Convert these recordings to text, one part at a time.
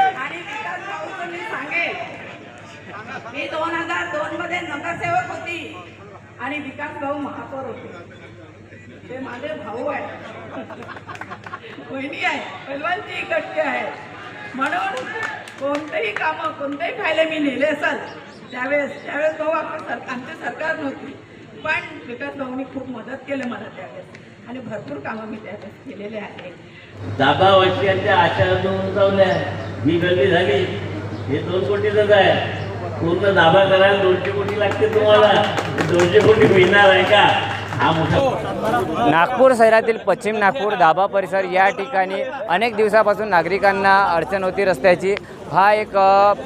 मी सांगेन मी दोन हजार दोन मध्ये नगरसेवक होती आणि विकास भाऊ महापौर होते. ते माझे भाऊ आहे बहिणी आहे पैलवानची इकडची आहे म्हणून कोणतेही कामं कोणतेही फायले मी लिहिले असेल त्यावेळेस त्यावेळेस भाऊ आपण सर आमची सरकार नव्हती. पण विकास भाऊनी खूप मदत केलं मला त्यावेळेस. आणि भरपूर कामं मी त्यावेळेस केलेले आहे. दहा वर्षांच्या आशा उंचावल्या ही गल्ली झाली. हे दोन कोटीच आहे पूर्ण दाबा करायला दोनशे कोटी लागते तुम्हाला. दोनशे कोटी मिळणार आहे का? नागपूर शहरातील पश्चिम नागपूर दाभा परिसर या ठिकाणी अनेक दिवसापासून नागरिकांना अडचण होती रस्त्याची. हा एक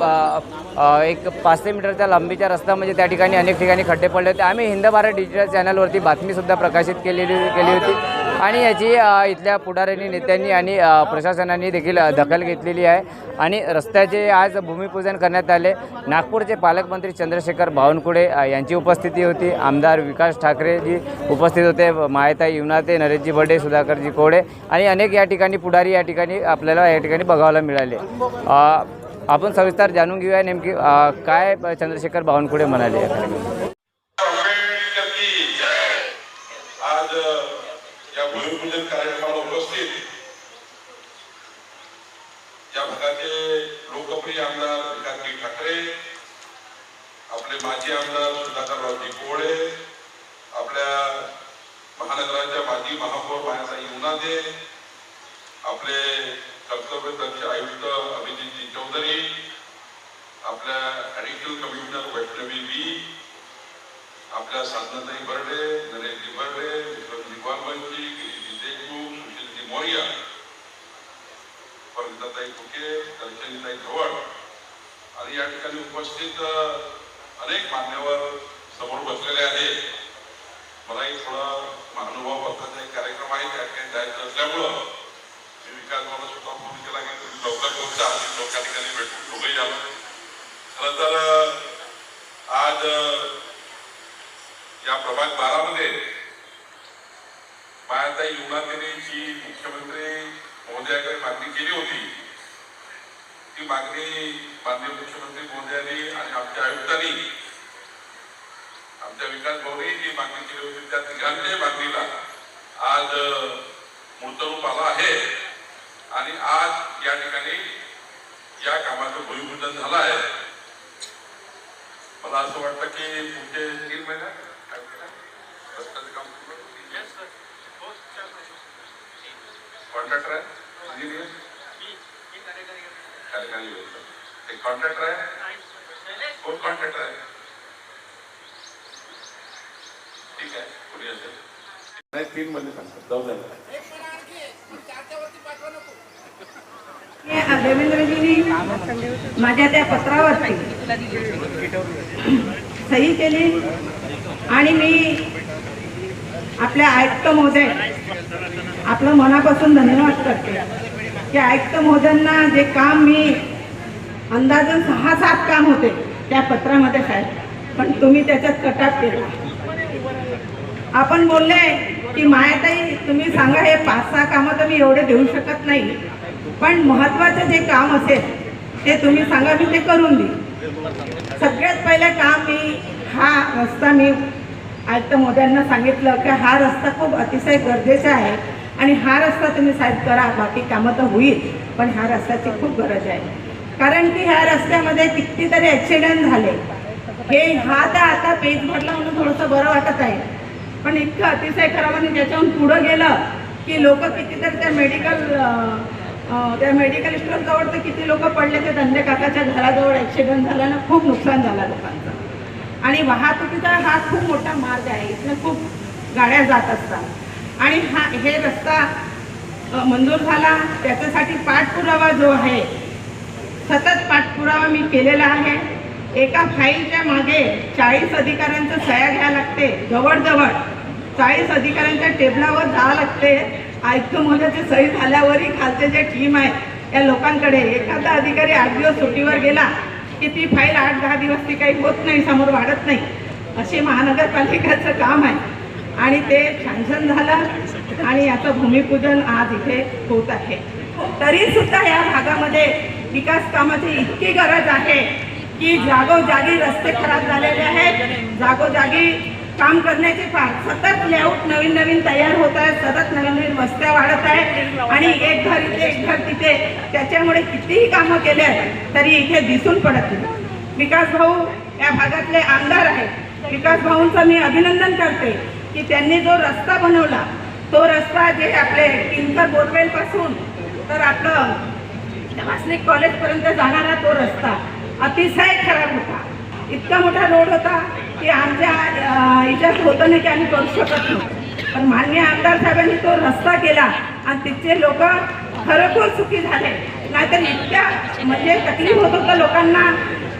प- एक पाचशे मीटरच्या लांबीचा रस्ता म्हणजे त्या ठिकाणी अनेक ठिकाणी खड्डे पडले होते. आम्ही हिंद भारत डिजिटल चॅनलवरती बातमीसुद्धा प्रकाशित केलेली केली होती. आणि याची इथल्या पुढाऱ्यांनी नेत्यांनी आणि प्रशासनाने देखील दखल घेतलेली आहे. आणि रस्त्याचे आज भूमिपूजन करण्यात आले. नागपूरचे पालकमंत्री चंद्रशेखर बावनकुळे यांची उपस्थिती होती. आमदार विकास ठाकरेजी उपस्थित होते. मायताई युनाते नरेशजी बडे सुधाकरजी कोडे आणि अनेक या ठिकाणी पुढारी या ठिकाणी आपल्याला या ठिकाणी बघायला मिळाले. आपण सविस्तर जाणून घेऊया नेमकी काय चंद्रशेखर बावनकुळे म्हणाले या कार्यक्रमात. आंबेडकर की जय. आज या भूमिपूजन कार्यक्रमाला उपस्थित या भागाचे लोकप्रिय आमदार विकासजी ठाकरे आपले माजी आमदार सुधाकररावजी कोळे आपल्या महानगराच्या माजी महापौर मायाताई उनादे आपले कर्तव्यदक्ष आयुक्त अभिजितजी चौधरी आपल्या ॲडिशनल कमिशनर वैष्णवी बी आपल्या साधनाताई बर्डे नरेशजी बर्डे विक्रमजी वालवंशी गिरीजी देशमुख सुशीलजी मौर्य परमिताताई फुके दर्शनीताई धवळ आणि या ठिकाणी उपस्थित अनेक मान्यवर समोर बसलेले आहेत. एक कार्यक्रम जायचं असल्यामुळं मी विकास मला स्वतः फोन केला की तुम्ही लवकर पोहोचा आणि लोक त्या ठिकाणी भेटून दोघंही आलो खरं तर अ, आज अ, या प्रभाग बारामध्ये मायाताई युनातेने जी मुख्यमंत्री महोदयाकडे मागणी केली होती ती मागणी माननीय मुख्यमंत्री महोदयांनी आणि आमच्या आयुक्तांनी आमच्या विकास भाऊने जी मागणी केली होती त्या तिघांच्या मागणीला आज अ, मूर्तरूप आला आहे. आणि आज या ठिकाणी या कामाचं भूमिपूजन झालं आहे. मला असं वाटतं की पुढचे तीन महिन्यात कॉन्ट्रॅक्टर आहे? इंजिनियर कार्यकारी कॉन्ट्रॅक्टर आहे? कोण कॉन्ट्रॅक्टर आहे? ठीक आहे. कोणी असेल नाही तीन मध्ये सांगतो. जाऊ द्या हे देवेंद्रजींनी माझ्या त्या पत्रावरती सही केली आणि मी आपल्या आयुक्त महोदय आपलं मनापासून धन्यवाद करते की आयुक्त महोदयांना जे काम मी अंदाजन सहा सात काम होते त्या पत्रामध्ये साहेब पण तुम्ही त्याच्यात कटाप केला. आपण बोलले की मायाताई तुम्ही सांगा हे पाच सहा कामं तर मी एवढे देऊ शकत नाही. पण महत्वाचं जे काम असेल ते तुम्ही सांगा मी ते करून देईन. सगळ्यात पहिले काम मी हा रस्ता मी आयुक्त मोद्यांना सांगितलं की हा रस्ता खूप अतिशय गरजेचा आहे आणि हा रस्ता तुम्ही साहेब करा बाकी कामं तर होईल पण ह्या रस्त्याची खूप गरज आहे. कारण की ह्या रस्त्यामध्ये कितीतरी ॲक्सिडेंट झाले. हे हा तर आता पेज भरला म्हणून थोडंसं बरं वाटत आहे. पण इतकं अतिशय खराब आणि त्याच्याहून पुढं गेलं की लोक कितीतरी त्या मेडिकल त्या मेडिकल स्टोअरजवळ तर किती लोक पडले ते धंदे काकाच्या घराजवळ ॲक्सिडेंट झाला ना खूप नुकसान झालं लोकांचं. आणि वाहतुकीचा हा खूप मोठा मार्ग आहे. इथनं खूप गाड्या जात असतात. आणि हा हे रस्ता मंजूर झाला. त्याच्यासाठी पाठपुरावा जो आहे सतत पाठपुरावा मी केलेला आहे. एका फाईलच्या मागे चाळीस अधिकाऱ्यांचं सह्या घ्यायला लागते. जवळजवळ चाळीस अधिकाऱ्यांच्या टेबलावर जावं लागते. आयुक्त महोदयाची सही झाल्यावरही खालचे जे टीम आहे या लोकांकडे एखादा अधिकारी आठ दिवस सुट्टीवर गेला की ती फाईल आठ दहा दिवस ती काही होत नाही समोर वाढत नाही. असे महानगरपालिकेचं काम आहे. आणि ते सँक्शन झालं आणि याचं भूमिपूजन आज इथे होत आहे. तरी सुद्धा या भागामध्ये विकास कामाची इतकी गरज आहे की जागोजागी रस्ते खराब झालेले आहेत जागोजागी काम करण्याचे फार सतत लेआउट नवीन नवीन तयार होत आहेत सतत नवीन नवीन वस्त्या वाढत आहेत. आणि एक घर इथे एक घर तिथे. त्याच्यामुळे कितीही कामं केले तरी इथे दिसून पडत नाही. विकास भाऊ या भागातले आमदार आहेत. विकास भाऊंचं मी अभिनंदन करते की त्यांनी जो रस्ता बनवला तो रस्ता जे आपले किंकर बोरवेलपासून तर आपलं वासनिक कॉलेजपर्यंत जाणारा तो रस्ता अतिशय खराब होता. इतका मोठा रोड होता की आमच्या अं, याच्यात होतं नाही की आम्ही करू शकत नाही. पण माननीय आमदार साहेबांनी तो रस्ता केला आणि तिथचे लोक खरोखर सुखी झाले. नाहीतर इतक्या म्हणजे तकलीफ होत होतं लोकांना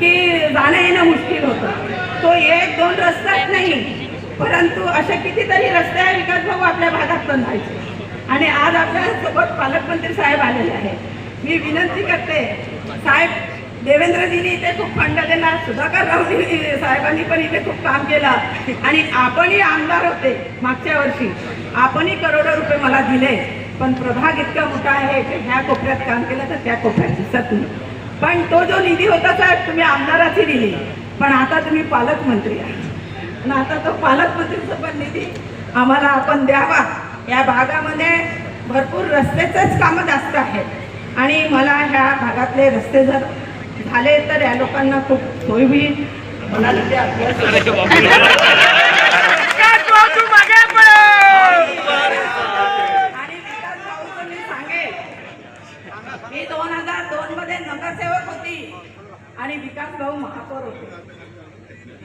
की जाणं येणं मुश्किल होतं. तो एक दोन रस्ताच नाही. परंतु असे कितीतरी रस्ते विकास भाऊ आपल्या भागात पण व्हायचे. आणि आज आपल्यासोबत पालकमंत्री साहेब आलेले आहेत. मी विनंती करते साहेब देवेंद्रजींनी इथे खूप फंड दिला सुधाकर रावजी साहेबांनी पण इथे खूप काम केलं. आणि आपणही आमदार होते मागच्या वर्षी. आपणही करोडो रुपये मला दिले पण प्रभाग इतका मोठा आहे की ह्या कोपऱ्यात काम केलं तर त्या कोपऱ्यात दिसत नाही. पण तो जो निधी होता साहेब तुम्ही आमदाराची दिली. पण आता तुम्ही पालकमंत्री आहात. आणि आता तो पालकमंत्रीचा पण निधी आम्हाला आपण द्यावा. या भागामध्ये भरपूर रस्त्याचेच कामं जास्त आहेत. आणि मला ह्या भागातले रस्ते जर झाले तर या लोकांना खूप सोय होईल. मला मी दोन हजार दोन मध्ये नगरसेवक होती आणि विकास भाऊ महापौर होते.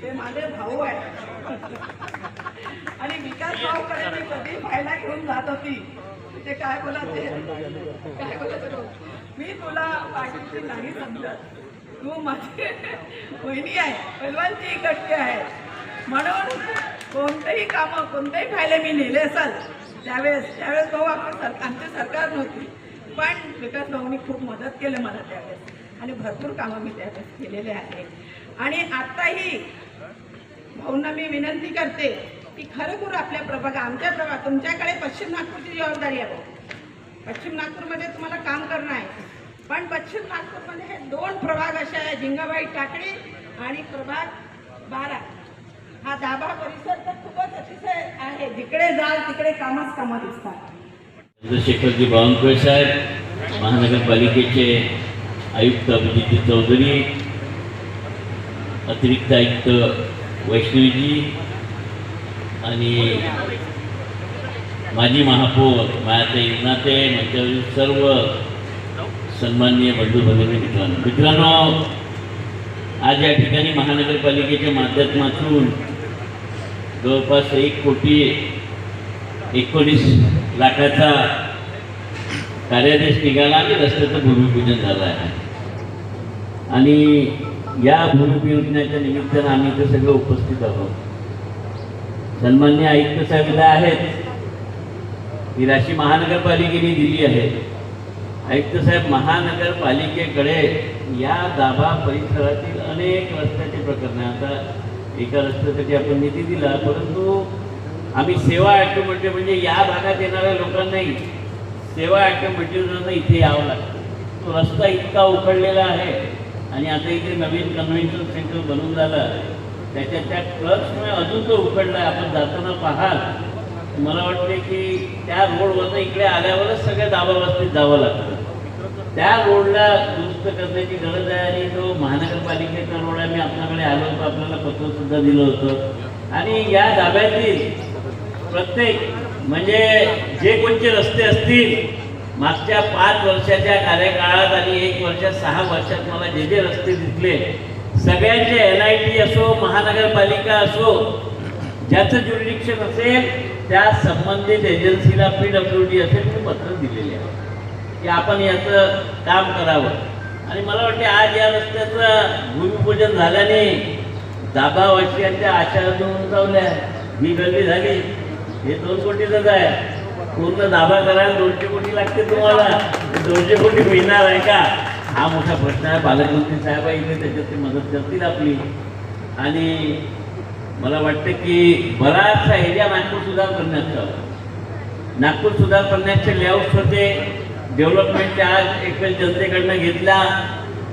ते माझे भाऊ आहे आणि विकास भाऊकडे मी कधी फायला घेऊन जात होती. ते काय बोलायचे काय बोलायचे? मी तुला पाठीची नाही समजत. तू माझी बहिणी आहे पहिलवानची इकडची आहे. म्हणून कोणतेही कामं कोणतेही फायले मी लिहिले असाल त्यावेळेस त्यावेळेस भाऊ आपण सर आमची सरकार नव्हती. पण विकास भाऊनी खूप मदत केलं मला त्यावेळेस. आणि भरपूर कामं मी त्यावेळेस केलेले आहे. आणि आत्ताही भाऊंना मी विनंती करते की खरोखर आपल्या प्रभाग आमच्या प्रभाग तुमच्याकडे पश्चिम नागपूरची जबाबदारी आहे पश्चिम नागपूरमध्ये तुम्हाला काम करणं आहे. पण पश्चिम नागपूरमध्ये हे दोन प्रभाग असे आहे झिंगाबाई टाकळी आणि प्रभाग बारा. हा दाबा परिसर तर खूपच अतिशय आहे. जिकडे जाल तिकडे कामच कामं दिसतात. चंद्रशेखरजी बावनकुळे साहेब महानगरपालिकेचे आयुक्त अभिजित चौधरी अतिरिक्त आयुक्त वैष्णवीजी आणि माजी महापौर मायाताई नाते मंचावरील सर्व सन्माननीय बंधू भगिनी मित्रांनो. मित्रांनो आज या ठिकाणी महानगरपालिकेच्या माध्यमातून जवळपास एक कोटी एकोणीस लाखाचा कार्यादेश निघाला आणि रस्त्याचं भूमिपूजन झालं आहे. आणि या भूमिपूजनाच्या निमित्तानं आम्ही इथे सगळं उपस्थित आहोत. सन्मान्य आयुक्त साहेब आहेत. ही राशी महानगरपालिकेने दिली आहे. आयुक्त साहेब महानगरपालिकेकडे या दाभा परिसरातील अनेक रस्त्याचे प्रकरण आहे. आता एका रस्त्यासाठी आपण निधी दिला परंतु आम्ही सेवा ॲटोमॅटिक म्हणजे या भागात येणाऱ्या लोकांनाही सेवा ॲटोमॅटिक इथे यावं लागतं. तो रस्ता इतका उखडलेला आहे आणि आता इथे नवीन कन्व्हेन्शन सेंटर बनून झालं त्याच्या त्या क्लब्समुळे अजून तो उखडला आहे. आपण जाताना पाहाल मला वाटते की त्या रोडवरनं इकडे आल्यावरच सगळ्या दाबावस्तीत जावं लागतं. त्या रोडला दुरुस्त करण्याची गरज आहे आणि तो महानगरपालिकेचा रोड आहे. मी आपल्याकडे आलो होतो आपल्याला पत्र सुद्धा दिलं होतं. आणि या दाब्यातील प्रत्येक म्हणजे जे कोणते रस्ते असतील मागच्या पाच वर्षाच्या कार्यकाळात आणि एक वर्षात सहा वर्षात मला जे जे रस्ते दिसले सगळ्यांचे एन आय टी असो महानगरपालिका असो ज्याचं ज्युरिडिक्शन असेल त्या संबंधित एजन्सीला पी डब्ल्यू डी असेल ते पत्र दिलेले आहे. की आपण याचं काम करावं. आणि मला वाटते आज या रस्त्याचं भूमिपूजन झाल्याने दाबावासियांच्या आशा उंचावल्या ही गल्ली झाली. हे दोन कोटीचंच आहे. पूर्ण दाबा करायला दोनशे कोटी लागते तुम्हाला. दोनशे कोटी मिळणार आहे का? हा मोठा प्रश्न आहे. पालकमंत्री साहेब इथे त्याच्यात ते मदत करतील आपली. आणि मला वाटतं की बराचसा एरिया नागपूर सुद्धा करण्यात नागपूर सुधार करण्याचे लेआउट्स होते डेव्हलपमेंट चार्ज एकवेळ जनतेकडनं घेतला.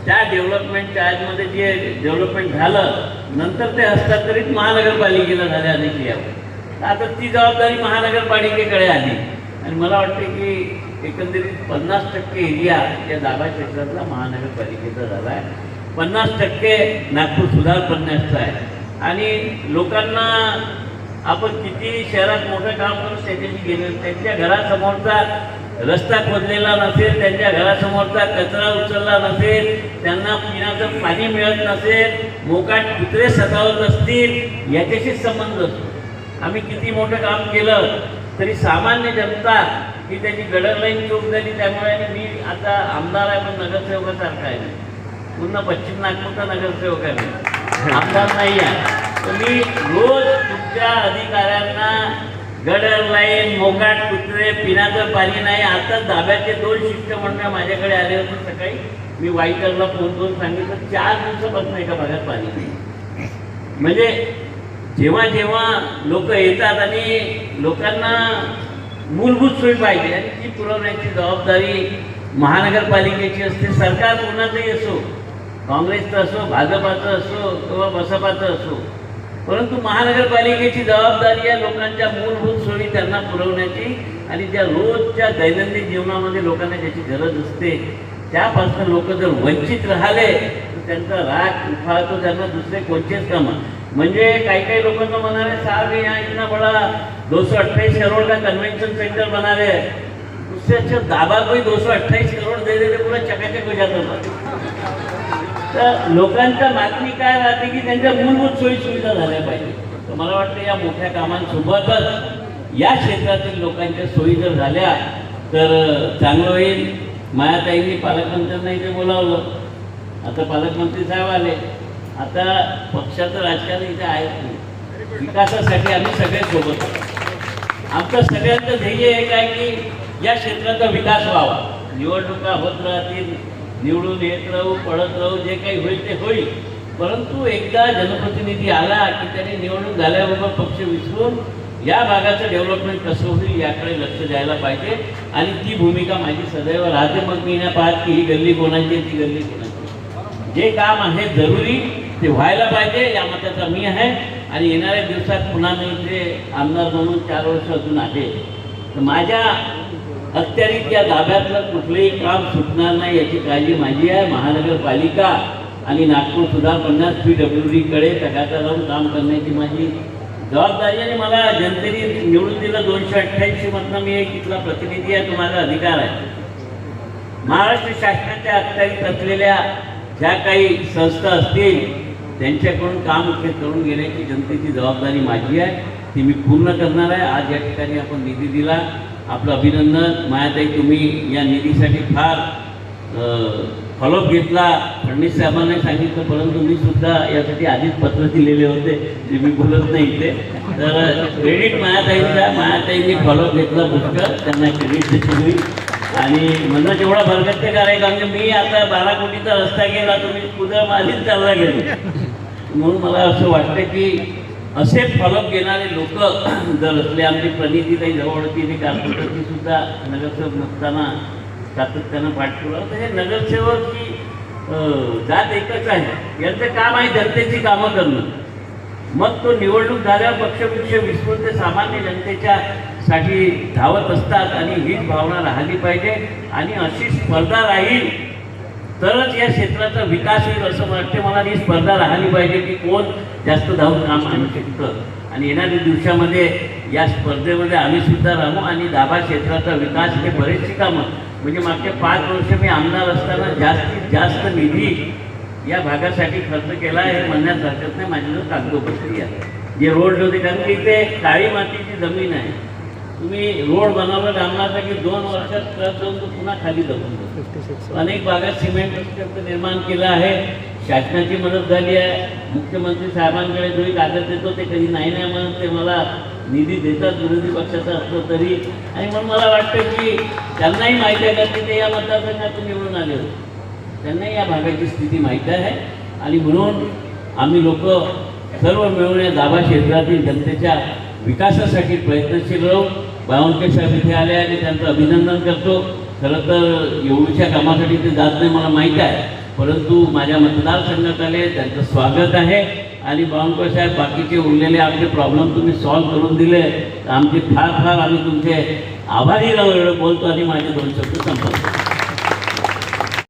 त्या डेव्हलपमेंट चार्जमध्ये जे डेव्हलपमेंट झालं नंतर ते हस्तांतरित महानगरपालिकेला झाले अनेक यावर आता ती जबाबदारी महानगरपालिकेकडे आली. आणि मला वाटते की एकंदरीत पन्नास टक्के एरिया या दाबा क्षेत्रातला महानगरपालिकेचा झाला आहे. पन्नास टक्के नागपूर सुधार पन्नासचा आहे. आणि लोकांना आपण किती शहरात मोठं काम करू त्याच्याशी गेलो. त्यांच्या घरासमोरचा रस्ता खोदलेला नसेल त्यांच्या घरासमोरचा कचरा उचलला नसेल त्यांना पिण्याचं पाणी मिळत नसेल मोकाट कुत्रे सतावत असतील याच्याशी संबंध असतो आम्ही किती मोठं काम केलं तरी सामान्य जनता ही त्याची गडरलाईन चूक झाली त्यामुळे आणि मी आता आमदार आहे पण नगरसेवकासारखा आहे. पूर्ण पश्चिम नागपूरचा नगरसेवक आहे आमदार नाही आहे. तर मी रोज आमच्या अधिकाऱ्यांना गडर लाईन मोकाट कुत्रे पिण्याचं पाणी नाही. आता धाब्याचे दोन शिष्टमंडळ माझ्याकडे आले होते सकाळी. मी वाईकरला फोन करून सांगितलं चार दिवसापासून एका भागात पाणी नाही. म्हणजे जेव्हा जेव्हा लोक येतात आणि लोकांना मूलभूत सोयी पाहिजे आणि ती पुरवण्याची जबाबदारी महानगरपालिकेची असते. सरकार कोणाचंही असो काँग्रेसचं असो भाजपाचं असो किंवा बसपाचं असो परंतु महानगरपालिकेची जबाबदारी आहे लोकांच्या मूलभूत सोयी त्यांना पुरवण्याची आणि त्या रोजच्या दैनंदिन जीवनामध्ये लोकांना ज्याची गरज असते त्यापासून लोक जर वंचित राहिले तर त्यांचा राग उफाळतो त्यांना दुसरे कोणतेच कामं म्हणजे काही काही लोकांना म्हणाले साहब या इतना बड़ा दो सौ करोडला करोड़ का कन्वेंशन सेंटर बनावे. रहे उससे अच्छा दाबा कोई दो सौ करोड़ दे देते पूरा चकाचक हो जाता था तर लोकांच्या मागणी काय राहते की त्यांच्या मूलभूत सोयी सुविधा झाल्या पाहिजे. तर मला वाटतं या मोठ्या कामांसोबतच या क्षेत्रातील लोकांच्या सोयी जर झाल्या तर चांगलं होईल. मायाताईंनी पालकमंत्र्यांना इथे बोलावलं. आता पालकमंत्री साहेब आले. आता पक्षाचं राजकारण इथे आहेच नाही विकासासाठी आम्ही सगळे सोबत आहोत. आमचं सगळ्यांचं ध्येय एक आहे की या क्षेत्राचा विकास व्हावा. निवडणुका होत राहतील. निवडून येत राहू पडत राहू जे काही होईल ते होईल. परंतु एकदा जनप्रतिनिधी आला की त्याने निवडणूक झाल्याबरोबर पक्ष विसरून या भागाचं डेव्हलपमेंट कसं होईल याकडे लक्ष द्यायला पाहिजे. आणि ती भूमिका माझी सदैव राहते. मग मी पाहत की ही गल्ली कोणाची ती गल्ली कोणाची जे काम आहे जरुरी ते व्हायला पाहिजे या मताचा मी आहे. आणि येणाऱ्या दिवसात पुन्हा मी ते आमदार म्हणून चार वर्ष अजून आहे. तर माझ्या अखत्यारीत या दाब्यातलं कुठलंही काम सुटणार नाही याची काळजी माझी आहे. महानगरपालिका आणि नागपूर सुद्धा पन्नास पी डब्ल्यू डीकडे तगाचा लावून काम करण्याची माझी जबाबदारी आणि मला जनतेने निवडून दिलं दोनशे अठ्ठ्याऐंशी मधनं मी एक इथला प्रतिनिधी आहे तो माझा अधिकार आहे. महाराष्ट्र शासनाच्या अखत्यारीत असलेल्या ज्या काही संस्था असतील त्यांच्याकडून काम करून घेण्याची जनतेची जबाबदारी माझी आहे. ती मी पूर्ण करणार आहे. आज या ठिकाणी आपण निधी दिला. आपलं अभिनंदन. मायाताई तुम्ही या निधीसाठी फार फॉलोअप घेतला. फडणवीस साहेबांनी सांगितलं परंतु मी सुद्धा यासाठी आधीच पत्र दिलेले होते जे मी बोलत नाही इथे. तर क्रेडिट मायाताईंचा मायाताईंनी फॉलोअप घेतला पुष्कळ. त्यांना क्रेडिट देतो मी. आणि म्हणणं जेवढा भरगत्य करायला म्हणजे मी आता बारा कोटीचा रस्ता गेला तर मी कुदळ माझीच चालला गेलो. म्हणून मला असं वाटतं की असे फॉलोअप घेणारे लोक जर असले आमची प्रणितीताई जवळची ती कार्पोरेटरची सुद्धा नगरसेवक नसताना सातत्यानं पाठपुरावा तर हे नगरसेवक ही जात एकच आहे. यांचं काम आहे जनतेची कामं करणं. मग तो निवडणूक झाल्यावर पक्षपक्ष विसरून ते सामान्य जनतेच्या साठी धावत असतात आणि हीच भावना राहिली पाहिजे. आणि अशी स्पर्धा राहील तरच या क्षेत्राचा विकास होईल असं वाटते. मला ही स्पर्धा राहिली पाहिजे की कोण जास्त धावून काम आणू शकतं आणि येणाऱ्या दिवसामध्ये या स्पर्धेमध्ये आम्ही सुद्धा राहू आणि दाबा क्षेत्राचा विकास हे बरेचशी कामं. म्हणजे मागचे पाच वर्ष मी आमदार असताना जास्तीत जास्त निधी या भागासाठी खर्च केला हे म्हणण्यास हरकत नाही. माझ्याजवळ कागदोपत्री आहे. जे रोड होते कारण की इथे काळी मातीची जमीन आहे. तुम्ही रोड बनवलं डांबराचा की दोन वर्षात ट्रक जाऊन तो पुन्हा खाली जमून जातो. अनेक भागात सिमेंट निर्माण केलं आहे. शासनाची मदत झाली आहे. मुख्यमंत्री साहेबांकडे जो कागद देतो ते कधी नाही नाही म्हणत ते मला निधी देतात विरोधी पक्षाचा असलो तरी. आणि म्हणून मला वाटतं की त्यांनाही माहिती आहे का की ते या मतदारसंघातून निवडून आले होते. त्यांनाही या भागाची स्थिती माहीत आहे. आणि म्हणून आम्ही लोक सर्व मिळून या दाभा क्षेत्रातील जनतेच्या विकासासाठी प्रयत्नशील राहू. बावनके साहेब इथे आले आणि त्यांचं अभिनंदन करतो. खरं तर एवढीच्या कामासाठी ते जात नाही मला माहीत आहे. परंतु माझ्या मतदारसंघात आले त्यांचं स्वागत आहे. आणि बावनकर साहेब बाकीचे उरलेले आपले प्रॉब्लेम तुम्ही सॉल्व्ह करून दिले. तर आमचे फार फार आम्ही तुमचे आभारी राहू एवढं बोलतो आणि माझे दोन शब्द संपवतो.